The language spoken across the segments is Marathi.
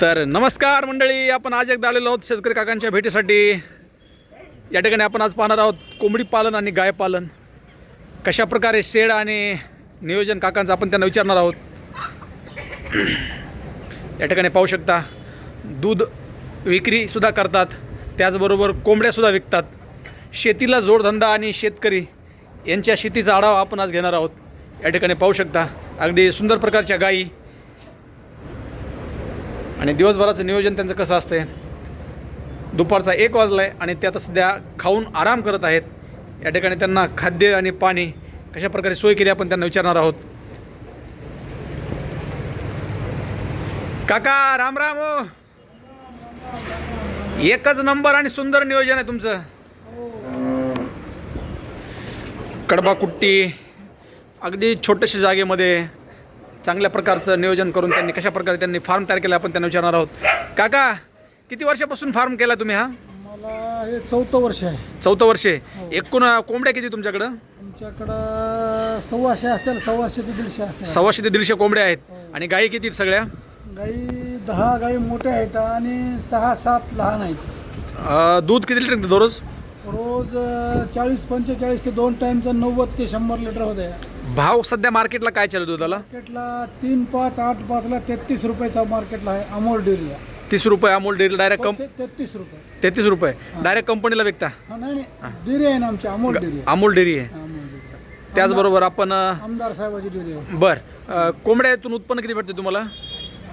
तर नमस्कार मंडळी आपण आज एकदा आलेलो आहोत शेतकरी काकांच्या भेटीसाठी. या ठिकाणी आपण आज पाहणार आहोत कोंबडी पालन आणि गाय पालन. कशा प्रकारे शेड आणि नियोजन काकांचं आपण त्यांना विचारणार आहोत. या ठिकाणी पाहू शकता दूध विक्रीसुद्धा करतात त्याचबरोबर कोंबड्यासुद्धा विकतात. शेतीला जोडधंदा आणि शेतकरी यांच्या शेतीचा आढावा आपण आज घेणार आहोत. या ठिकाणी पाहू शकता अगदी सुंदर प्रकारच्या गायी आणि दिवसभराचं नियोजन त्यांचं कसं असतंय? दुपारचा एक वाजला आहे आणि ते आता सध्या खाऊन आराम करत आहेत. या ठिकाणी त्यांना खाद्य आणि पाणी कशा प्रकारे सोय केली आपण त्यांना विचारणार आहोत. काका राम राम हो. एकच नंबर आणि सुंदर नियोजन आहे तुमचं. कडबा कुट्टी अगदी छोट्याशा जागेमध्ये चांगल्या प्रकारचं नियोजन करून त्यांनी कशा प्रकारे त्यांनी फार्म तयार केला आपण त्यांना विचारणार आहोत. काका किती वर्षापासून फार्म केला तुम्ही हा? मला हे चौथं वर्ष आहे. चौथं वर्षे एकूण कोंबड्या किती तुमच्याकडं? आमच्याकडं सव्वाशे असतील सव्वाशे ते दीडशे असतील. सव्वाशे ते दीडशे कोंबड्या आहेत. आणि गायी किती आहेत सगळ्या? गाई दहा गाई मोठ्या आहेत आणि सहा सात लहान आहेत. अं, दूध किती लिटर निघतं दररोज? रोज चाळीस पंचेचाळीस ते दोन टाईमचं नव्वद ते शंभर लिटर होते भाव सध्या मार्केटला काय चालू दुधाला? मार्केटला तीन पाच आठ पाचला तेहतीस रुपयाचा मार्केटला आहे अमोल डेअरीला. तीस रुपये अमोल डेअरी डायरेक्ट कंप तेहतीस रुपये. तेहतीस रुपये. डायरेक्ट कंपनीला विकता? हा नाही नाही. डेअरी आहे ना आमची अमोल डेअरी आहे. अमोल डेअरी आहे. अमोल त्याचबरोबर आपण अं, आमदार साहेबाची डेअरी आहे. बर. अं, कोंबड्यातून उत्पन्न किती भेटते तुम्हाला?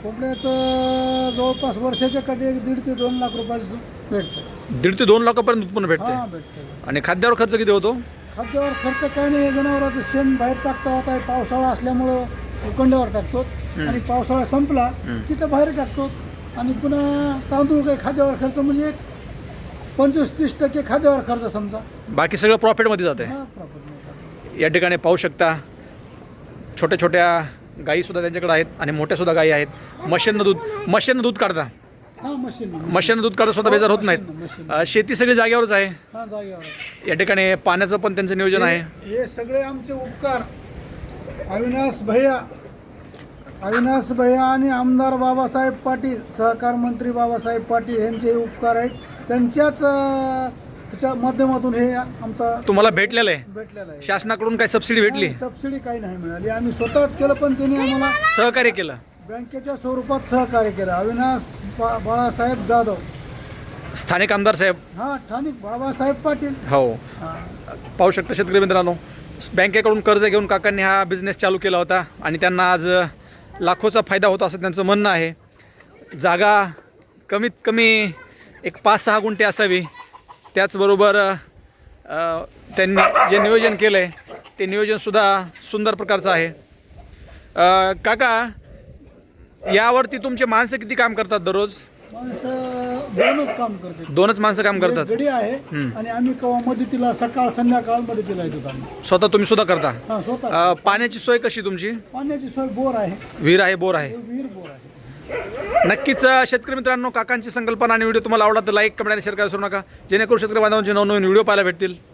कोंबड्याचं जवळपास वर्षाच्या कधी एक दीड ते दोन लाख रुपयाचं भेटतं. दीड ते दोन लाखापर्यंत उत्पन्न भेटते. हा भेटतं. आणि खाद्यावर खर्च किती होतो? खाद्यावर खर्च काय नाही. जनावरांचं शेण बाहेर टाकतो आता हे पावसाळा असल्यामुळं उकंड्यावर टाकतो. आणि पावसाळा संपला की तर बाहेर टाकतो. आणि पुन्हा तांदूळ काही खाद्यावर खर्च म्हणजे एक पंचवीस तीस टक्के खाद्यावर खर्च समजा. बाकी सगळं प्रॉफिटमध्ये जाते हा या ठिकाणी पाहू शकता छोट्या छोट्या गायीसुद्धा त्यांच्याकडे आहेत आणि मोठ्यासुद्धा गायी आहेत. मशीननं दूध मशीननं दूध काढता. मशीन दूध काढता स्वतः बेजार होत नाहीत. अं, शेती सगळी जागेवरच आहे. हा जागेवर. या ठिकाणी पाण्याचं पण त्यांचं नियोजन आहे. हे हे सगळे आमचे उपकार. अविनाश भैया. अविनाश भैया आणि आमदार बाबासाहेब पाटील सहकार मंत्री बाबासाहेब पाटील यांचे हे उपकार आहेत. त्यांच्याच अं, ह्याच्या माध्यमातून हे आमचा तुम्हाला भेटलेलं आहे. भेटलेला आहे. शासनाकडून काय सबसिडी भेटली? नाही, सबसिडी काही नाही मिळाली. आम्ही स्वतःच केलं पण त्यांनी आम्हाला सहकार्य केलं. बँकेच्या स्वरूपात सहकार्य केलं. अविनाश बा बाळासाहेब जाधव. स्थानिक आमदार साहेब. हा ठाणिक बाबासाहेब पाटील. हो. हा. पाहू शकता शेतकरी मित्रांनो बँकेकडून कर्ज घेऊन काकांनी हा बिझनेस चालू केला होता आणि त्यांना आज लाखोचा फायदा होतो असं त्यांचं म्हणणं आहे. जागा कमीत कमी एक पाच सहा गुंठे असावी. त्याचबरोबर अ, त्यांनी जे नियोजन केलं आहे ते नियोजनसुद्धा सुंदर प्रकारचं आहे. अ, काका यावरती तुमचे माणसं किती काम करतात दररोज? माणसं दोनच काम करते दोनच माणसं काम करतात. गडी आहे हम्म. आणि आम्ही केव्हा मदतीला सकाळ संध्याकाळ मदतीला येतो आम्ही. स्वतः तुम्ही सुद्धा करता? हा स्वतः. अ, पाण्याची सोय कशी तुमची? पाण्याची सोय बोर आहे. विहीर आहे बोर आहे. विहीर बोर आहे. नक्कीच अ, शेतकरी मित्रांनो काकांची संकल्पना आणि व्हिडिओ तुम्हाला आवडला तर लाईक कमेंट आणि शेअर करायला विसरू नका. जेणेकरून शेतकरी बांधवांचे नवनवीन व्हिडिओ पाहायला भेटतील.